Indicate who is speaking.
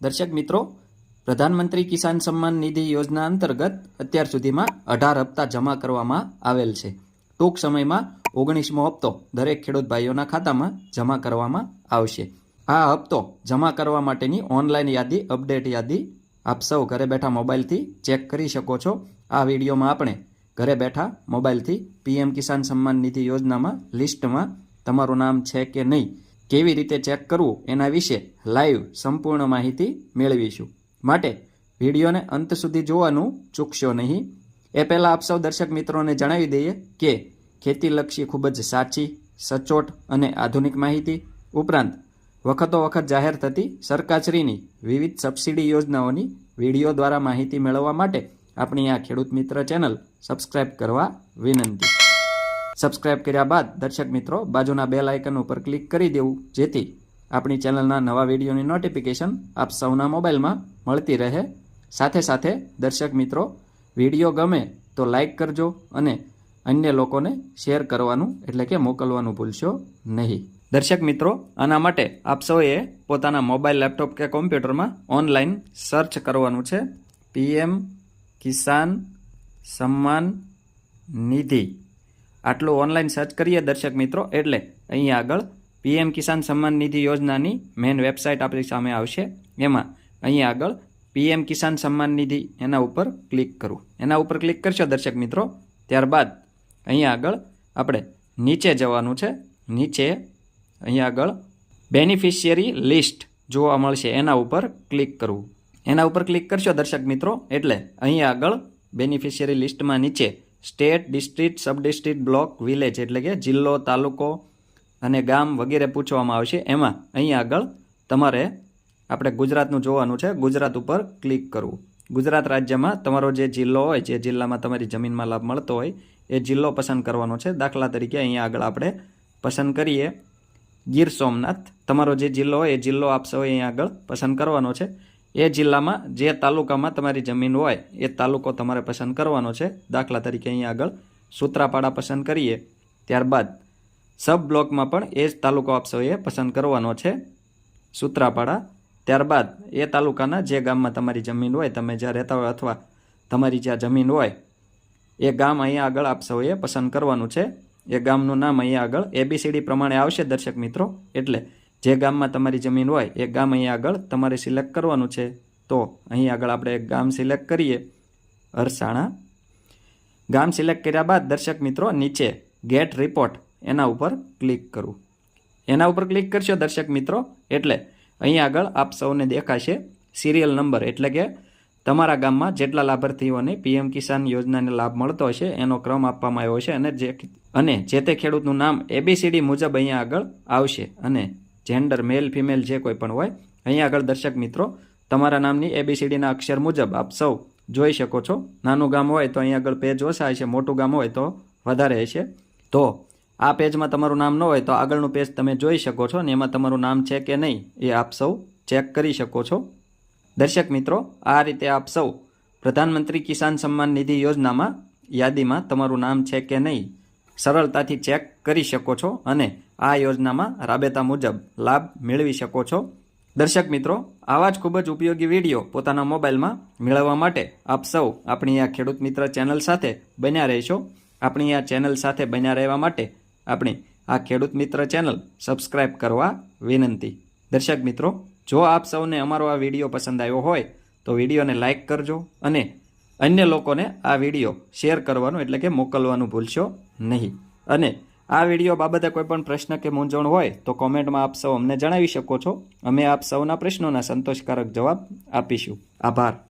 Speaker 1: દર્શક મિત્રો, પ્રધાનમંત્રી કિસાન સન્માન નિધિ યોજના અંતર્ગત અત્યાર સુધીમાં અઢાર હપ્તા જમા કરવામાં આવેલ છે. ટૂંક સમયમાં ઓગણીસમો હપ્તો દરેક ખેડૂત ભાઈઓના ખાતામાં જમા કરવામાં આવશે. આ હપ્તો જમા કરવા માટેની ઓનલાઈન યાદી, અપડેટ યાદી આપ સૌ ઘરે બેઠા મોબાઈલથી ચેક કરી શકો છો. આ વિડીયોમાં આપણે ઘરે બેઠા મોબાઈલથી પીએમ કિસાન સન્માન નિધિ યોજનામાં લિસ્ટમાં તમારું નામ છે કે નહીં કેવી રીતે ચેક કરવું એના વિશે લાઈવ સંપૂર્ણ માહિતી મેળવીશું. માટે વિડીયોને અંત સુધી જોવાનું ચૂકશો નહીં. એ પહેલાં આપ સૌ દર્શક મિત્રોને જણાવી દઈએ કે ખેતીલક્ષી ખૂબ જ સાચી, સચોટ અને આધુનિક માહિતી ઉપરાંત વખતો વખત જાહેર થતી સરકારશ્રીની વિવિધ સબસિડી યોજનાઓની વીડિયો દ્વારા માહિતી મેળવવા માટે આપણી આ ખેડૂત મિત્ર ચેનલ સબસ્ક્રાઇબ કરવા વિનંતી. સબસ્ક્રાઇબ કર્યા બાદ દર્શક મિત્રો બાજુના બેલ આઇકન ઉપર ક્લિક કરી દેવું, જેથી આપણી ચેનલના નવા વિડીયોની નોટિફિકેશન આપ સૌના મોબાઈલમાં મળતી રહે. સાથે સાથે દર્શક મિત્રો, વીડિયો ગમે તો લાઈક કરજો અને અન્ય લોકોને શેર કરવાનું એટલે કે મોકલવાનું ભૂલશો નહીં. દર્શક મિત્રો, આના માટે આપ સૌએ પોતાના મોબાઈલ લેપટોપ કે કોમ્પ્યુટરમાં ઓનલાઈન સર્ચ કરવાનું છે. પીએમ કિસાન સન્માન નિધિ. આટલું ઓનલાઈન સર્ચ કરીએ દર્શક મિત્રો. એટલે અહીંયા આગળ પીએમ કિસાન સન્માન નિધિ યોજનાની મેઇન વેબસાઇટ આપણી સામે આવશે. એમાં અહીંયા આગળ પીએમ કિસાન સન્માન નિધિ એના ઉપર ક્લિક કરવું એના ઉપર ક્લિક કરશો દર્શક મિત્રો. ત્યારબાદ અહીંયા આગળ આપણે નીચે જવાનું છે. નીચે અહીંયા આગળ બેનિફિશિયરી લિસ્ટ જોવા મળશે. એના ઉપર ક્લિક કરવું એના ઉપર ક્લિક કરશો દર્શક મિત્રો. એટલે અહીંયા આગળ બેનિફિશિયરી લિસ્ટમાં નીચે state, district sub district block, village એટલે કે જિલ્લો, તાલુકો અને ગામ વગેરે પૂછવામાં આવશે. એમાં અહીં આગળ તમારે આપણે ગુજરાતનું જોવાનું છે. ગુજરાત ઉપર ક્લિક કરવું. ગુજરાત રાજ્યમાં તમારો જે જિલ્લો હોય, જે જિલ્લામાં તમારી જમીનમાં લાભ મળતો હોય, એ જિલ્લો પસંદ કરવાનો છે. દાખલા તરીકે અહીંયા આગળ આપણે પસંદ કરીએ. ગીર સોમનાથ. તમારો જે જિલ્લો હોય, એ જિલ્લો આપશો હોય અહીંયા આગળ પસંદ કરવાનો છે. એ જિલ્લામાં જે તાલુકામાં તમારી જમીન હોય, એ તાલુકો તમારે પસંદ કરવાનો છે. દાખલા તરીકે અહીંયા આગળ સૂત્રાપાડા પસંદ કરીએ, ત્યારબાદ સબ બ્લોકમાં પણ એ જ તાલુકો આપશો એ પસંદ કરવાનો છે. સૂત્રાપાડા, ત્યારબાદ એ તાલુકાના જે ગામમાં તમારી જમીન હોય, તમે જ્યાં રહેતા હોય અથવા તમારી જ્યાં જમીન હોય, એ ગામ અહીંયા આગળ આપશો એ પસંદ કરવાનું છે. એ ગામનું નામ અહીંયા આગળ એબીસીડી પ્રમાણે આવશે, દર્શક મિત્રો. એટલે જે ગામમાં તમારી જમીન હોય, એ ગામ અહીં આગળ તમારે સિલેક્ટ કરવાનું છે. તો અહીં આગળ આપણે એક ગામ સિલેક્ટ કરીએ. અરસાણા ગામ સિલેક્ટ કર્યા બાદ દર્શક મિત્રો નીચે ગેટ રિપોર્ટ એના ઉપર ક્લિક કરવું એના ઉપર ક્લિક કરશો દર્શક મિત્રો, એટલે અહીં આગળ આપ સૌને દેખાશે સિરિયલ નંબર એટલે કે તમારા ગામમાં જેટલા લાભાર્થીઓને પીએમ કિસાન યોજનાને લાભ મળતો હશે, એનો ક્રમ આપવામાં આવ્યો છે અને જે અને જે તે ખેડૂતનું નામ એબીસીડી મુજબ અહીંયા આગળ આવશે. અને જેન્ડર મેલ ફિમેલ જે કોઈ પણ હોય અહીંયા આગળ દર્શક મિત્રો, તમારા નામની એબીસીડીના અક્ષર મુજબ આપ સૌ જોઈ શકો છો. નાનું ગામ હોય તો અહીંયા આગળ પેજ ઓછા હશે, મોટું ગામ હોય તો વધારે હશે. તો આ પેજમાં તમારું નામ ન હોય તો આગળનું પેજ તમે જોઈ શકો છો ને એમાં તમારું નામ છે કે નહીં એ આપ સૌ ચેક કરી શકો છો. દર્શક મિત્રો, આ રીતે આપ સૌ પ્રધાનમંત્રી કિસાન સન્માન નિધિ યોજનામાં યાદીમાં તમારું નામ છે કે નહીં સરળતાથી ચેક કરી શકો છો અને આ યોજનામાં રાબેતા મુજબ લાભ મેળવી શકો છો. દર્શક મિત્રો, આવા જ ખૂબ જ ઉપયોગી વીડિયો પોતાના મોબાઈલમાં મેળવવા માટે આપ સૌ આપણી આ ખેડૂત મિત્ર ચેનલ સાથે બન્યા રહેશો. આપણી આ ચેનલ સાથે બન્યા રહેવા માટે આપણી આ ખેડૂત મિત્ર ચેનલ સબસ્ક્રાઈબ કરવા વિનંતી. દર્શક મિત્રો, જો આપ સૌને અમારો આ વીડિયો પસંદ આવ્યો હોય તો વિડીયોને લાઇક કરજો અને અન્ય લોકોને આ વીડિયો શેર કરવાનું એટલે કે મોકલવાનું ભૂલશો નહીં. અને આ વીડિયો બાબતે કોઈપણ પ્રશ્ન કે મૂંઝવણ હોય તો કોમેન્ટમાં આપ સૌ અમને જણાવી શકો છો. અમે આપ સૌના પ્રશ્નોના સંતોષકારક જવાબ આપીશું. આભાર.